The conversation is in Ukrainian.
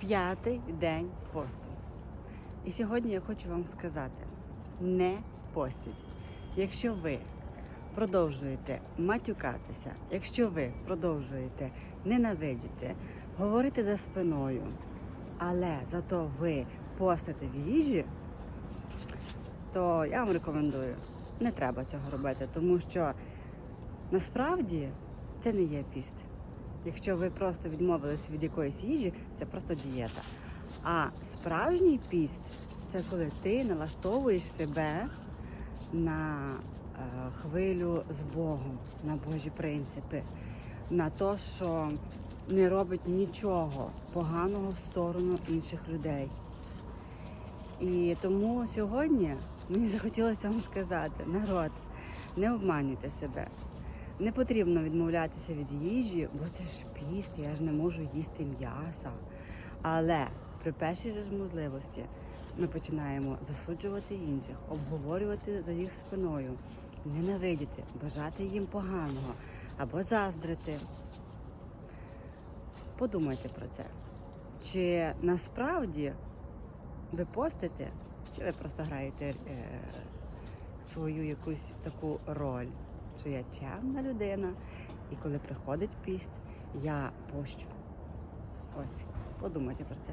п'ятий день посту. І сьогодні я хочу вам сказати: не постіть. Якщо ви продовжуєте матюкатися, якщо ви продовжуєте ненавидіти, говорити за спиною, але зато ви постите в їжі, то я вам рекомендую, не треба цього робити, тому що насправді це не є піст. Якщо ви просто відмовились від якоїсь їжі, це просто дієта. А справжній піст це коли ти налаштовуєш себе на е, хвилю з Богом, на Божі принципи, на те, що не робить нічого поганого в сторону інших людей. І тому сьогодні мені захотілося вам сказати, народ, не обманюйте себе. Не потрібно відмовлятися від їжі, бо це ж піст, я ж не можу їсти м'яса. Але при першій ж можливості ми починаємо засуджувати інших, обговорювати за їх спиною, ненавидіти, бажати їм поганого або заздрити. Подумайте про це. Чи насправді ви постите, чи ви просто граєте е, свою якусь таку роль, що я чемна людина, і коли приходить піст, я пощу. Ось, подумайте про це.